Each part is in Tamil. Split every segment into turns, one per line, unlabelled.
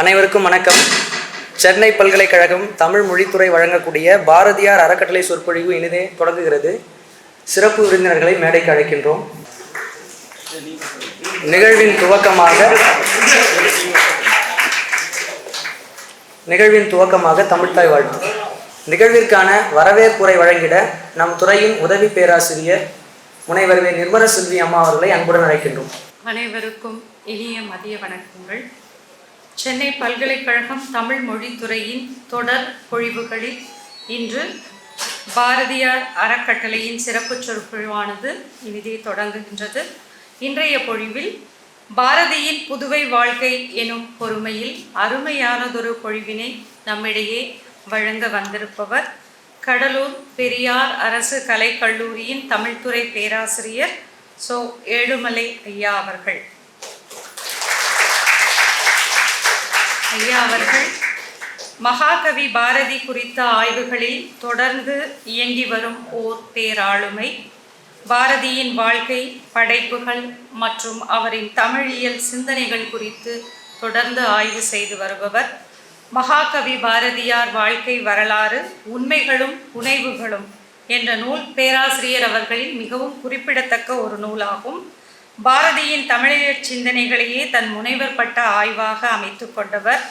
அனைவருக்கும் வணக்கம். சென்னை பல்கலைக்கழகம் தமிழ் மொழித்துறை வழங்கக்கூடிய பாரதியார் அறக்கட்டளை சொற்பொழிவு இனிதே தொடங்குகிறது. சிறப்பு விருந்தினர்களை மேடைக்கு அழைக்கின்றோம். நிகழ்வின் துவக்கமாக நிகழ்வின் துவக்கமாக தமிழ்தாய் வாழ்த்து. நிகழ்விற்கான வரவேற்புரை வழங்கிட நம் துறையின் உதவி பேராசிரியர் முனைவர் வே. நிர்மல செல்வி அம்மா அவர்களை அன்புடன் அழைக்கின்றோம்.
அனைவருக்கும் இனிய மதிய வணக்கங்கள். சென்னை பல்கலைக்கழகம் தமிழ் மொழித்துறையின் தொடர் பொழிவுகளில் இன்று பாரதியார் அறக்கட்டளையின் சிறப்பு சொற்பொழிவானது இனிதே தொடங்குகின்றது. இன்றைய பொழிவில் பாரதியின் புதுவை வாழ்க்கை எனும் பொறுமையில் அருமையானதொரு பொழிவினை நம்மிடையே வழங்க வந்திருப்பவர் கடலூர் பெரியார் அரசு கலைக்கல்லூரியின் தமிழ்துறை பேராசிரியர் சோ. ஏழுமலை ஐயா அவர்கள். ஐயா அவர்கள் மகாகவி பாரதி குறித்த ஆய்வுகளில் தொடர்ந்து இயங்கி வரும் ஓர் பேராளுமை. பாரதியின் வாழ்க்கை படைப்புகள் மற்றும் அவரின் தமிழியல் சிந்தனைகள் குறித்து தொடர்ந்து ஆய்வு செய்து வருபவர். மகாகவி பாரதியார் வாழ்க்கை வரலாறு உண்மைகளும் புனைவுகளும் என்ற நூல் பேராசிரியர் அவர்களின் மிகவும் குறிப்பிடத்தக்க ஒரு நூலாகும். பாரதியின் தமிழியற் சிந்தனைகளையே தன் முனைவர் பட்ட ஆய்வாக அமைத்து கொண்டவர்.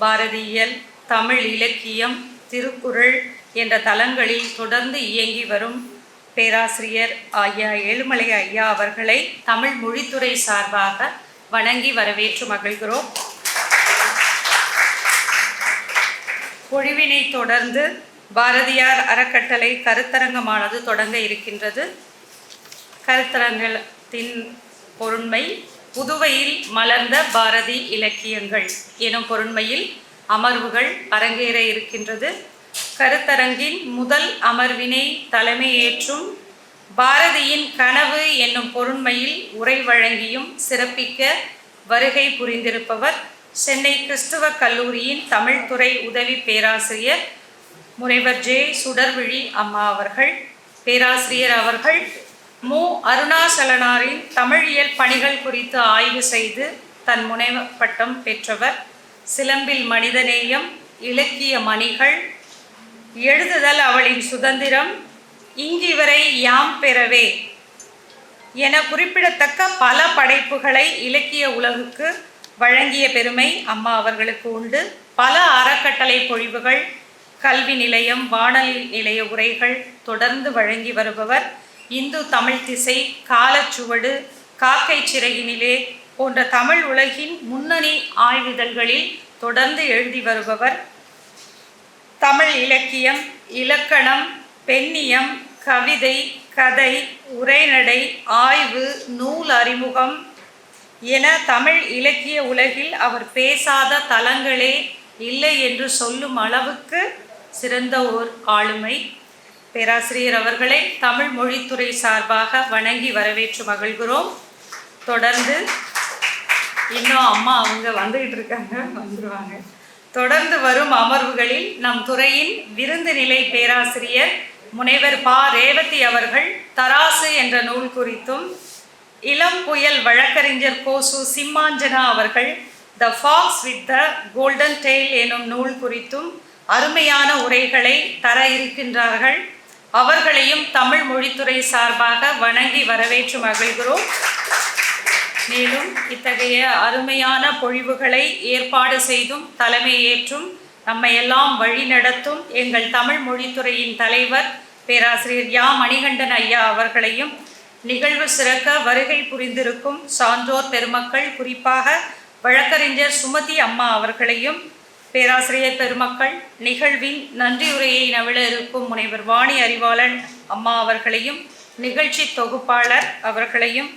பாரதியியல் தமிழ் இலக்கியம் திருக்குறள் என்ற தளங்களில் தொடர்ந்து இயங்கி வரும் பேராசிரியர் ஐயா ஏழுமலை ஐயா அவர்களை தமிழ் மொழித்துறை சார்பாக வணங்கி வரவேற்று மகிழ்கிறோம். பொழிவினை தொடர்ந்து பாரதியார் அறக்கட்டளை கருத்தரங்கமானது தொடங்க இருக்கின்றது. கருத்தரங்கத்தின் பொருண்மை புதுவையில் மலர்ந்த பாரதி இலக்கியங்கள் எனும் பொருண்மையில் அமர்வுகள் அரங்கேற இருக்கின்றது. கருத்தரங்கின் முதல் அமர்வினை தலைமையேற்றும் பாரதியின் கனவு என்னும் பொருண்மையில் உரை வழங்கியும் சிறப்பிக்க வருகை புரிந்திருப்பவர் சென்னை கிறிஸ்துவ கல்லூரியின் தமிழ்துறை உதவி பேராசிரியர் முனைவர் ஜே சுடர்விழி அம்மா அவர்கள். பேராசிரியர் அவர்கள் மு. அருணாசலனாரின் தமிழியல் பணிகள் குறித்து ஆய்வு செய்து தன் முனைவர் பட்டம் பெற்றவர். சிலம்பில் மனிதநேயம் இலக்கிய மணிகள் எழுதுதல் அவளின் சுதந்திரம் இங்கிவரை யாம் பெறவே என குறிப்பிடத்தக்க பல படைப்புகளை இலக்கிய உலகுக்கு வழங்கிய பெருமை அம்மா அவர்களுக்கு உண்டு. பல அறக்கட்டளை பொழிவுகள் கல்வி நிலையம் வானொலி நிலைய உரைகள் தொடர்ந்து வழங்கி வருபவர். இந்து தமிழ் திசை காலச்சுவடு காக்கை சிறையினிலே போன்ற தமிழ் உலகின் முன்னணி ஆய்விதழ்களில் தொடர்ந்து எழுதி வருபவர் தமிழ் இலக்கியம் இலக்கணம் பெண்ணியம் கவிதை கதை உரைநடை ஆய்வு நூல் அறிமுகம் என தமிழ் இலக்கிய உலகில் அவர் பேசாத தலங்களே இல்லை என்று சொல்லும் அளவுக்கு சிறந்த ஓர் ஆளுமை. பேராசிரியர் அவர்களை தமிழ் மொழித்துறை சார்பாக வணங்கி வரவேற்று மகிழ்கிறோம். தொடர்ந்து இன்னும் அம்மா அவங்க வந்துகிட்டு இருக்காங்க வந்துடுவாங்க தொடர்ந்து வரும் அமர்வுகளில் நம் துறையின் விருந்து நிலை பேராசிரியர் முனைவர் பா. ரேவதி அவர்கள் தராசு என்ற நூல் குறித்தும் இளம் புயல் வழக்கறிஞர் கோசு சிம்மாஞ்சனா அவர்கள் the fox with the golden tail எனும் நூல் குறித்தும் அருமையான உரைகளை தர இருக்கின்றார்கள். அவர்களையும் தமிழ் மொழித்துறை சார்பாக வணங்கி வரவேற்று மகிழ்கிறோம். மேலும் இத்தகைய அருமையான பொழிவுகளை ஏற்பாடு செய்தும் தலைமையேற்றும் நம்மை எல்லாம் வழிநடத்தும் எங்கள் தமிழ் மொழித்துறையின் தலைவர் பேராசிரியர் யா மணிகண்டன் ஐயா அவர்களையும் நிகழ்வு சிறக்க வருகை புரிந்திருக்கும் சான்றோர் பெருமக்கள் குறிப்பாக வழக்கறிஞர் சுமதி அம்மா அவர்களையும் பேராசிரியர் பெருமக்கள் நிகழ்வின் நன்றியுரையை நவிழ இருக்கும் முனைவர் வாணி அறிவாளன் அம்மா அவர்களையும் நிகழ்ச்சி தொகுப்பாளர் அவர்களையும்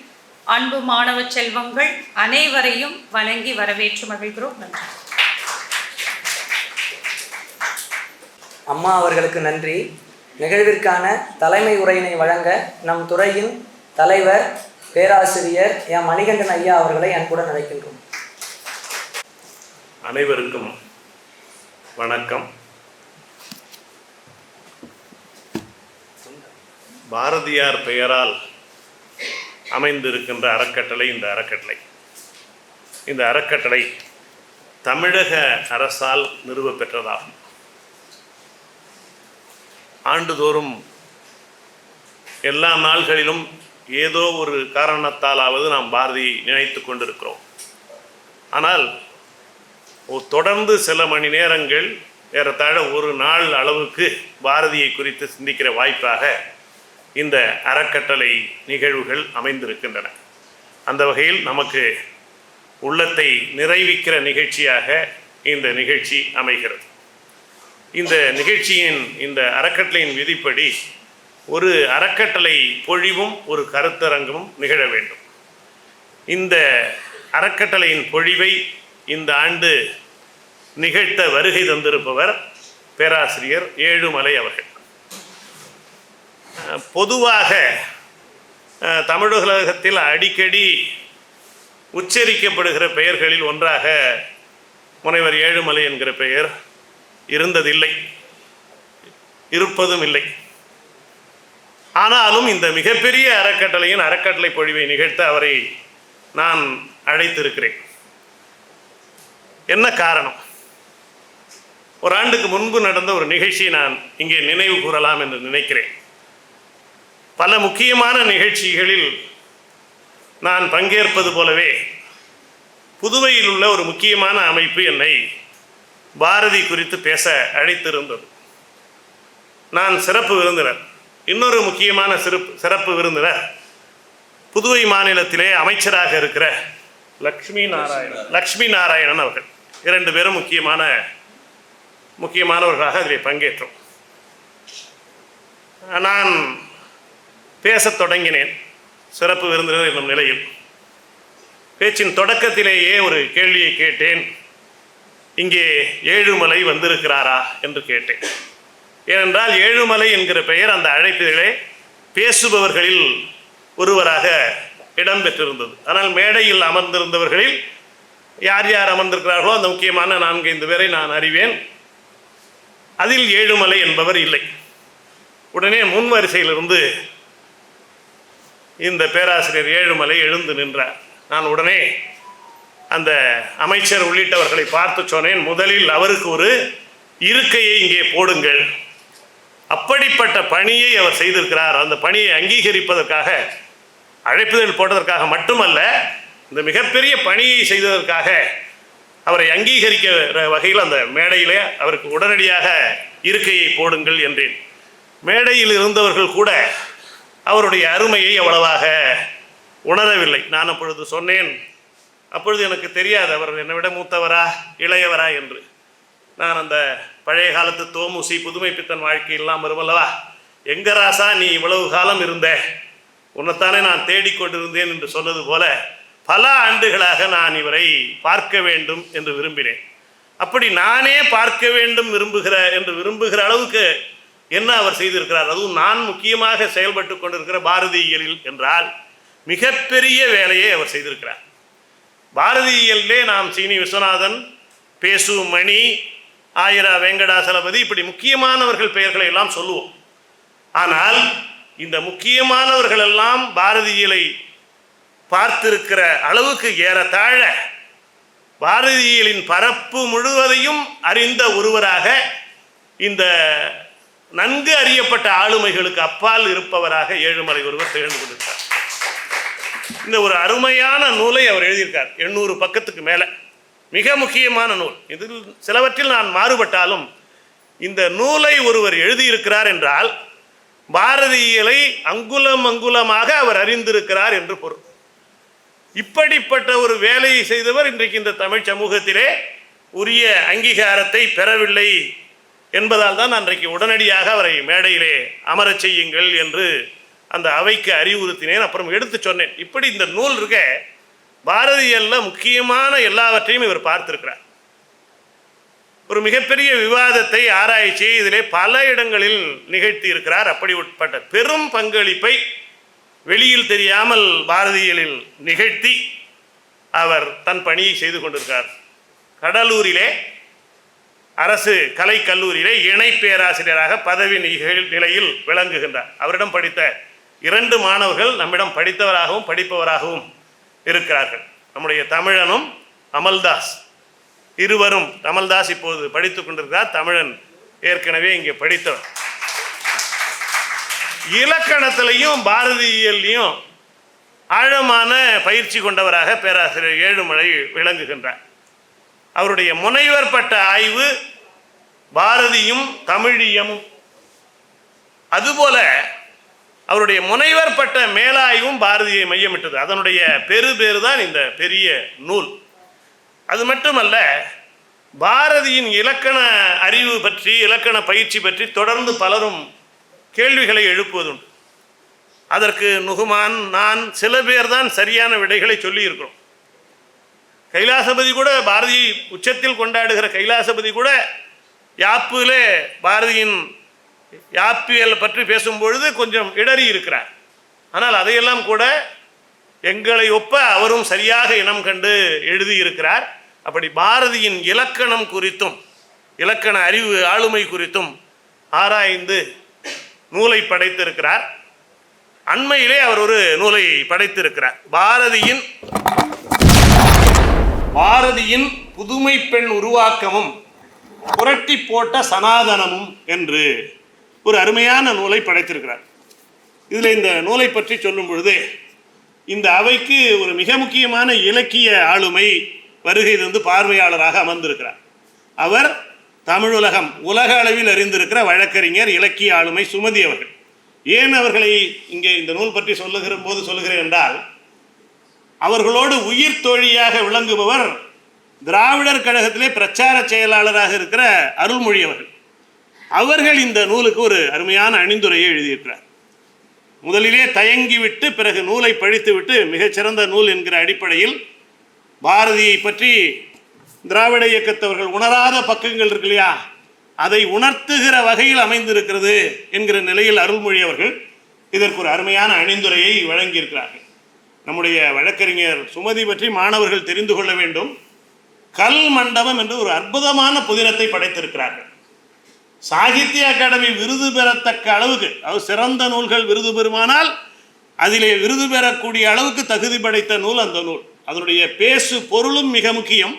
அன்பு மாணவ செல்வங்கள் அனைவரையும் வணங்கி வரவேற்று மகிழ்கிறோம். நன்றி.
அம்மா அவர்களுக்கு நன்றி. நிகழ்விற்கான தலைமை உரையினை வழங்க நம் துறையின் தலைவர் பேராசிரியர் எம் மணிகண்டன் ஐயா அவர்களை அன்புடன் அழைக்கின்றோம்.
அனைவருக்கும் வணக்கம். பாரதியார் பெயரால் அமைந்திருக்கின்ற அறக்கட்டளை இந்த அறக்கட்டளை. இந்த அறக்கட்டளை தமிழக அரசால் நிறுவப்பெற்றதாகும். ஆண்டுதோறும் எல்லா நாள்களிலும் ஏதோ ஒரு காரணத்தாலாவது நாம் பாரதி நினைத்து கொண்டிருக்கிறோம். ஆனால் தொடர்ந்து சில மணி நேரங்கள் ஏறத்தாழ ஒரு நாள் அளவுக்கு பாரதியை குறித்து சிந்திக்கிற வாய்ப்பாக இந்த அறக்கட்டளை நிகழ்வுகள் அமைந்திருக்கின்றன. அந்த வகையில் நமக்கு உள்ளத்தை நிறைவிக்கிற நிகழ்ச்சியாக இந்த நிகழ்ச்சி அமைகிறது. இந்த நிகழ்ச்சியின் இந்த அறக்கட்டளையின் விதிப்படி ஒரு அறக்கட்டளை பொழிவும் ஒரு கருத்தரங்கமும் நிகழ வேண்டும். இந்த அறக்கட்டளையின் பொழிவை இந்த ஆண்டு நிகழ்த்த வருகை தந்திருப்பவர் பேராசிரியர் ஏழுமலை அவர்கள். பொதுவாக தமிழகத்தில் அடிக்கடி உச்சரிக்கப்படுகிற பெயர்களில் ஒன்றாக முனைவர் ஏழுமலை என்கிற பெயர் இருந்ததில்லை இருப்பதும் இல்லை. ஆனாலும் இந்த மிகப்பெரிய அறக்கட்டளையின் அறக்கட்டளை பொழிவை நிகழ்த்த அவரை நான் அழைத்திருக்கிறேன். என்ன காரணம்? ஒரு ஆண்டுக்கு முன்பு நடந்த ஒரு நிகழ்ச்சியை நான் இங்கே நினைவு கூறலாம் என்று நினைக்கிறேன். பல முக்கியமான நிகழ்ச்சிகளில் நான் பங்கேற்பது போலவே புதுவையில் உள்ள ஒரு முக்கியமான அமைப்பு என்னை பாரதி குறித்து பேச அழைத்திருந்தது. நான் சிறப்பு விருந்தினர் இன்னொரு முக்கியமான சிறப்பு சிறப்பு விருந்தினர் புதுவை மாநிலத்திலே அமைச்சராக இருக்கிற லக்ஷ்மி நாராயணன் லக்ஷ்மி நாராயணன் அவர்கள். இரண்டு பேரும் முக்கியமான முக்கியமானவர்களாக அதில் பங்கேற்றோம். நான் பேசத் தொடங்கினேன். சிறப்பு விருந்தினர் என்னும் நிலையில். பேச்சின் தொடக்கத்திலேயே ஒரு கேள்வியை கேட்டேன். இங்கே ஏழுமலை வந்திருக்கிறாரா என்று கேட்டேன். ஏனென்றால் ஏழுமலை என்கிற பெயர் அந்த அழைப்பிலே பேசுபவர்களில் ஒருவராக இடம்பெற்றிருந்தது. ஆனால் மேடையில் அமர்ந்திருந்தவர்களில் யார் யார் அமர்ந்திருக்கிறார்களோ அந்த முக்கியமான நான்கு ஐந்து பேரை நான் அறிவேன். அதில் ஏழுமலை என்பவர் இல்லை. உடனே முன் வரிசையிலிருந்து இந்த பேராசிரியர் ஏழுமலை எழுந்து நின்றார். நான் உடனே அந்த அமைச்சர் உள்ளிட்டவர்களை பார்த்து சொன்னேன். முதலில் அவருக்கு ஒரு இருக்கையை இங்கே போடுங்கள். அப்படிப்பட்ட பணியை அவர் செய்திருக்கிறார். அந்த பணியை அங்கீகரிப்பதற்காக அழைப்புதல் போட்டதற்காக மட்டுமல்ல இந்த மிகப்பெரிய பணியை செய்ததற்காக அவரை அங்கீகரிக்கிற வகையில் அந்த மேடையிலே அவருக்கு உடனடியாக இருக்கையை போடுங்கள் என்றேன். மேடையில் இருந்தவர்கள் கூட அவருடைய அருமையை அவ்வளவாக உணரவில்லை. நான் அப்பொழுது சொன்னேன் அப்பொழுது எனக்கு தெரியாது அவர் என்னை விட மூத்தவரா இளையவரா? என்று. நான் அந்த பழைய காலத்து தோமுசி புதுமை பித்தன் வாழ்க்கையெல்லாம் வருவல்லவா எங்க ராசா நீ இவ்வளவு காலம் இருந்த உன்னைத்தானே நான் தேடிக்கொண்டிருந்தேன் என்று சொன்னது போல பல ஆண்டுகளாக நான் இவரை பார்க்க வேண்டும் என்று விரும்பினேன். அப்படி நானே பார்க்க வேண்டும் விரும்புகிற என்று விரும்புகிற அளவுக்கு என்ன அவர் செய்திருக்கிறார்? அதுவும் நான் முக்கியமாக செயல்பட்டு கொண்டிருக்கிற பாரதியியலில் என்றால் மிகப்பெரிய வேலையை அவர் செய்திருக்கிறார். பாரதியியலிலே நாம் சீனி விஸ்வநாதன் பேசு மணி ஆயிரா வெங்கடாசலபதி இப்படி முக்கியமானவர்கள் பெயர்களை எல்லாம் சொல்லுவோம். ஆனால் இந்த முக்கியமானவர்கள் எல்லாம் பாரதியியலை பார்த்திருக்கிற அளவுக்கு ஏறத்தாழ பாரதியியலின் பரப்பு முழுவதையும் அறிந்த ஒருவராக இந்த நன்கு அறியப்பட்ட ஆளுமைகளுக்கு அப்பால் இருப்பவராக ஏழுமலை ஒருவர் திகழ்ந்து கொண்டிருக்கார் இந்த ஒரு அருமையான நூலை அவர் எழுதியிருக்கார். எண்ணூறு பக்கத்துக்கு மேலே. மிக முக்கியமான நூல். இதில் சிலவற்றில் நான் மாறுபட்டாலும் இந்த நூலை ஒருவர் எழுதியிருக்கிறார் என்றால் பாரதியியலை அங்குலம் அங்குலமாக அவர் அறிந்திருக்கிறார் என்று பொருள். இப்படிப்பட்ட ஒரு வேலையை செய்தவர் இன்றைக்கு இந்த தமிழ் சமூகத்திலே உரிய அங்கீகாரத்தை பெறவில்லை என்பதால் தான் அன்றைக்கு உடனடியாக அவரை மேடையிலே அமரச் செய்யுங்கள் என்று அந்த அவைக்கு அறிவுறுத்தினேன். அப்புறம் எடுத்து சொன்னேன். இப்படி இந்த நூல் இருக்க பாரதியல்ல முக்கியமான எல்லாவற்றையும் இவர் பார்த்திருக்கிறார். ஒரு மிகப்பெரிய விவாதத்தை ஆராய்ச்சியை இதிலே பல இடங்களில் நிகழ்த்தி இருக்கிறார் அப்படி உட்பட்ட பெரும் பங்களிப்பை வெளியில் தெரியாமல் பாரதியலில் நிகழ்த்தி அவர் தன் பணியை செய்து கொண்டிருக்கார். கடலூரிலே அரசு கலைக்கல்லூரியிலே இணை பேராசிரியராக பதவி நிகழ்- நிலையில் விளங்குகின்றார். அவரிடம் படித்த இரண்டு மாணவர்கள் நம்மிடம் படித்தவராகவும் படிப்பவராகவும் இருக்கிறார்கள். நம்முடைய தமிழனும் அமல்தாஸ். இருவரும் அமல்தாஸ் இப்போது படித்துக் கொண்டிருக்கிறார். தமிழன் ஏற்கனவே இங்கே படித்தவர். இலக்கணத்திலையும் பாரதியியல்லையும் ஆழமான பயிற்சி கொண்டவராக பேராசிரியர் ஏழுமலை விளங்குகின்றார். அவருடைய முனைவர் பட்ட ஆய்வு பாரதியும் தமிழியமும் அதுபோல அவருடைய முனைவர் பட்ட மேலாய்வும் பாரதியை மையமிட்டது. அதனுடைய பெரு பேரு தான் இந்த பெரிய நூல். அது மட்டுமல்ல பாரதியின் இலக்கண அறிவு பற்றி இலக்கண பயிற்சி பற்றி தொடர்ந்து பலரும் கேள்விகளை எழுப்புவதுண்டு. அதற்கு நுகுமான் நான் சில பேர் தான் சரியான விடைகளை சொல்லியிருக்கிறோம். கைலாசபதி கூட பாரதி உச்சத்தில் கொண்டாடுகிற கைலாசபதி கூட யாப்பிலே பாரதியின் யாப்பியல் பற்றி பேசும்பொழுது கொஞ்சம் இடறி இருக்கிறார். ஆனால் அதையெல்லாம் கூட எங்களை ஒப்ப அவரும் சரியாக இனம் கண்டு எழுதியிருக்கிறார். அப்படி பாரதியின் இலக்கணம் குறித்தும் இலக்கண அறிவு ஆளுமை குறித்தும் ஆராய்ந்து நூலை படைத்திருக்கிறார். அண்மையிலே அவர் ஒரு நூலை படைத்திருக்கிறார். பாரதியின் பாரதியின் புதுமை பெண் உருவாக்கமும் புரட்டி போட்ட சனாதனமும் என்று ஒரு அருமையான நூலை படைத்திருக்கிறார். இதில் இந்த நூலை பற்றி சொல்லும் பொழுது இந்த அவைக்கு ஒரு மிக முக்கியமான இலக்கிய ஆளுமை வருகை தந்து பார்வையாளராக அமர்ந்திருக்கிறார். அவர் தமிழ் உலகம் உலக அளவில் அறிந்திருக்கிற வழக்கறிஞர் இலக்கிய ஆளுமை சுமதி அவர்கள். ஏன் அவர்களை இங்கே இந்த நூல் பற்றி சொல்லுகிற போது சொல்லுகிறேன் என்றால் அவர்களோடு உயிர் தோழியாக விளங்குபவர் திராவிடர் கழகத்திலே பிரச்சார செயலாளராக இருக்கிற அருள்மொழி அவர்கள். அவர்கள் இந்த நூலுக்கு ஒரு அருமையான அணிந்துரையை எழுதியிருக்கிறார். முதலிலே தயங்கிவிட்டு பிறகு நூலை பழித்துவிட்டு மிகச்சிறந்த நூல் என்கிற அடிப்படையில் பாரதியை பற்றி திராவிட இயக்கத்தவர்கள் உணராத பக்கங்கள் இருக்கு இல்லையா? அதை உணர்த்துகிற வகையில் அமைந்திருக்கிறது என்கிற நிலையில் அருள்மொழி அவர்கள் இதற்கு ஒரு அருமையான அணிந்துரையை வழங்கியிருக்கிறார்கள். நம்முடைய வழக்கறிஞர் சுமதி பற்றி மாணவர்கள் தெரிந்து கொள்ள வேண்டும். கல் மண்டபம் என்று ஒரு அற்புதமான புதினத்தை படைத்திருக்கிறார்கள். சாகித்ய அகாடமி விருது பெறத்தக்க அளவுக்கு அது சிறந்த நூல்கள் விருது பெறுமானால் அதிலே விருது பெறக்கூடிய அளவுக்கு தகுதி படைத்த நூல் அந்த நூல். அதனுடைய பேசு பொருளும் மிக முக்கியம்.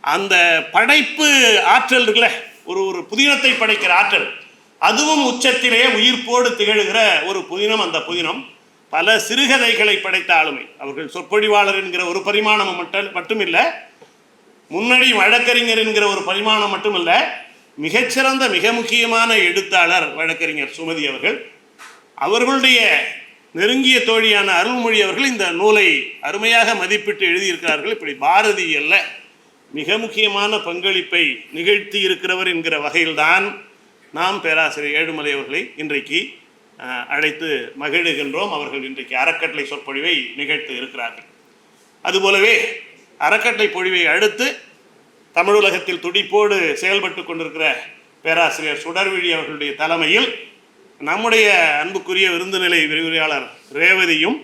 அந்த படைப்பு ஆற்றல் இருக்குல்ல ஒரு ஒரு புதினத்தை படைக்கிற ஆற்றல். அதுவும் உச்சத்திலே உயிர்ப்போடு திகழ்கிற ஒரு புதினம் அந்த புதினம். பல சிறுகதைகளை படைத்த ஆளுமை. அவர்கள் சொற்பொழிவாளர் என்கிற ஒரு பரிமாணம் மட்டும் மட்டுமில்லை முன்னணி வழக்கறிஞர் என்கிற ஒரு பரிமாணம் மட்டுமல்ல மிகச்சிறந்த மிக முக்கியமான எழுத்தாளர் வழக்கறிஞர் சுமதி அவர்கள். அவர்களுடைய நெருங்கிய தோழியான அருள்மொழி அவர்கள் இந்த நூலை அருமையாக மதிப்பிட்டு எழுதியிருக்கிறார்கள். இப்படி பாரதி அல்ல. மிக முக்கியமான பங்களிப்பை நிகழ்த்தி இருக்கிறவர் என்கிற வகையில்தான் நாம் பேராசிரியர் ஏழுமலை அவர்களை இன்றைக்கு அழைத்து மகிழுகின்றோம். அவர்கள் இன்றைக்கு அறக்கட்டளை சொற்பொழிவை நிகழ்த்தி இருக்கிறார்கள். அதுபோலவே அறக்கட்டளை பொழிவை அடுத்து தமிழுலகத்தில் துடிப்போடு செயல்பட்டு கொண்டிருக்கிற பேராசிரியர் சுடர்விழி அவர்களுடைய தலைமையில் நம்முடைய அன்புக்குரிய விருந்துநிலை விரிவுரையாளர் ரேவதியும்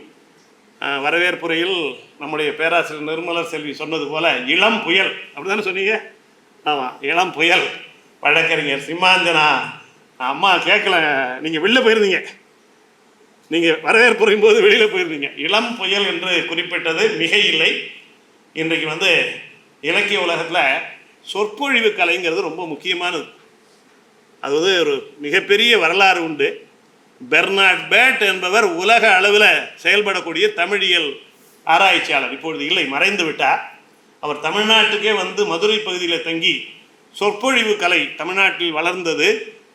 வரவேற்புரையில் நம்முடைய பேராசிரியர் நிர்மலர் செல்வி சொன்னது போல இளம் புயல். அப்படிதானே சொன்னீங்க? ஆமாம் இளம் புயல். வழக்கறிஞர் சிம்மாஞ்சனா. அம்மா கேட்கல நீங்கள் வெளில போயிருந்தீங்க. நீங்கள் வரவேற்புரையும் போது வெளியில் போயிருந்தீங்க. இளம் புயல் என்று குறிப்பிட்டது மிக இல்லை. இன்றைக்கு வந்து இலக்கிய உலகத்தில் சொற்பொழிவு கலைங்கிறது ரொம்ப முக்கியமானது. அது வந்து ஒரு மிகப்பெரிய வரலாறு உண்டு. பெர்னாட் பேட் என்பவர் உலக அளவில் செயல்படக்கூடிய தமிழியல் ஆராய்ச்சியாளர். இப்பொழுது இல்லை மறைந்து விட்டார். அவர் தமிழ்நாட்டுக்கே வந்து மதுரை பகுதியில் தங்கி சொற்பொழிவு கலை தமிழ்நாட்டில் வளர்ந்தது.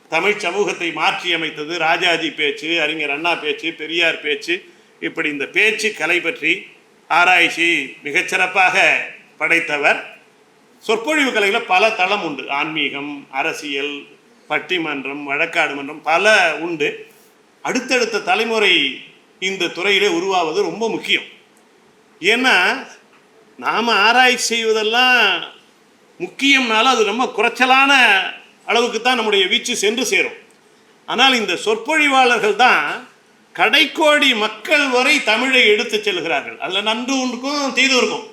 தமிழ் சமூகத்தை மாற்றி அமைத்தது ராஜாஜி பேச்சு அறிஞர் அண்ணா பேச்சு பெரியார் பேச்சு இப்படி இந்த பேச்சு கலை பற்றி ஆராய்ச்சி மிகச்சிறப்பாக படைத்தவர். சொற்பொழிவு கலையில் பல தளம் உண்டு. ஆன்மீகம் அரசியல் பட்டிமன்றம் வழக்காடு மன்றம் பல உண்டு. அடுத்தடுத்த தலைமுறை இந்த துறையிலே உருவாவது ரொம்ப முக்கியம். ஏன்னா நாம் ஆராய்ச்சி செய்வதெல்லாம் முக்கியம்னாலும் அது ரொம்ப குறைச்சலான அளவுக்கு தான் நம்முடைய வீச்சு சென்று சேரும். ஆனால் இந்த சொற்பொழிவாளர்கள் தான் கடைக்கோடி மக்கள் வரை தமிழை எடுத்து செல்கிறார்கள். அதில் நன்று இருக்கும் தீது இருக்கும்.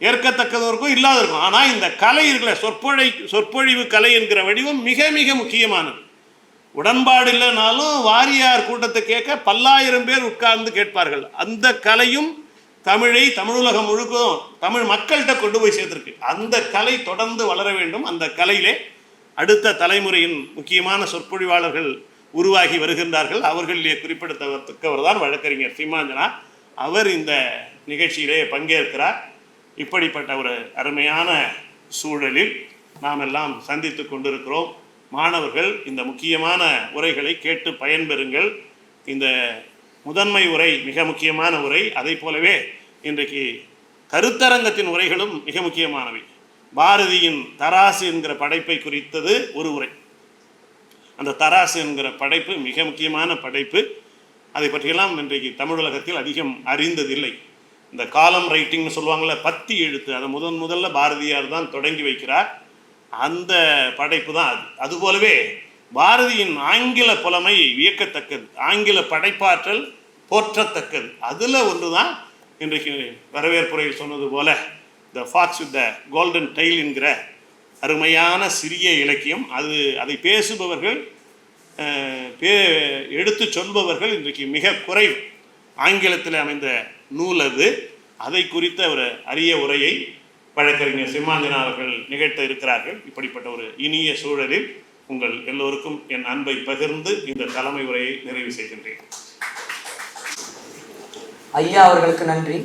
ஏற்கத்தக்கதும் இருக்கும் இல்லாத இருக்கும். ஆனால் இந்த கலை இருக்கிற சொற்பொழி சொற்பொழிவு கலை என்கிற வடிவம் மிக மிக முக்கியமானது. உடன்பாடு இல்லைனாலும் வாரியார் கூட்டத்தை கேட்க பல்லாயிரம் பேர் உட்கார்ந்து கேட்பார்கள். அந்த கலையும் தமிழை தமிழுலகம் முழுக்கும் தமிழ் மக்கள்கிட்ட கொண்டு போய் சேர்த்துருக்கு. அந்த கலை தொடர்ந்து வளர வேண்டும். அந்த கலையிலே அடுத்த தலைமுறையின் முக்கியமான சொற்பொழிவாளர்கள் உருவாகி வருகின்றார்கள். அவர்களிலே குறிப்பிடத்தக்கவர் தான் வழக்கறிஞர் சீமாஞ்சனா. அவர் இந்த நிகழ்ச்சியிலே பங்கேற்கிறார். இப்படிப்பட்ட ஒரு அருமையான சூழலில் நாம் எல்லாம் சந்தித்து கொண்டிருக்கிறோம். மாணவர்கள் இந்த முக்கியமான உரைகளை கேட்டு பயன்பெறுங்கள். இந்த முதன்மை உரை மிக முக்கியமான உரை. அதை போலவே இன்றைக்கு கருத்தரங்கத்தின் உரைகளும் மிக முக்கியமானவை. பாரதியின் தராசு என்கிற படைப்பை குறித்தது ஒரு உரை. அந்த தராசு என்கிற படைப்பு மிக முக்கியமான படைப்பு. அதை பற்றியெல்லாம் இன்றைக்கு தமிழுலகத்தில் அதிகம் அறிந்ததில்லை. இந்த காலம் ரைட்டிங்னு சொல்லுவாங்கள்ல பத்தி எழுத்து. அதை முதன் முதல்ல பாரதியார் தான் தொடங்கி வைக்கிறார். அந்த படைப்பு தான் அது. அதுபோலவே பாரதியின் ஆங்கில புலமை வியக்கத்தக்கது. ஆங்கில படைப்பாற்றல் போற்றத்தக்கது. அதில் ஒன்று தான் இன்றைக்கு வரவேற்புரையில் சொன்னது போல the fox with the golden tail என்கிற அருமையான சிறிய இலக்கியம். அது அதை பேசுபவர்கள் பே எடுத்து சொல்பவர்கள் இன்றைக்கு மிக குறைவு. ஆங்கிலத்தில் அமைந்த நூல் அது. அதை குறித்த ஒரு அரிய உரையை வழக்கறிஞர் சிம்மாஞ்சனா அவர்கள் நிகழ்த்த இருக்கிறார்கள். இப்படிப்பட்ட ஒரு இனிய சூழலில் உங்கள் எல்லோருக்கும் என் அன்பை பகிர்ந்து இந்த தலைமை உரையை நிறைவு செய்கின்றேன்.
ஐயா அவர்களுக்கு நன்றி.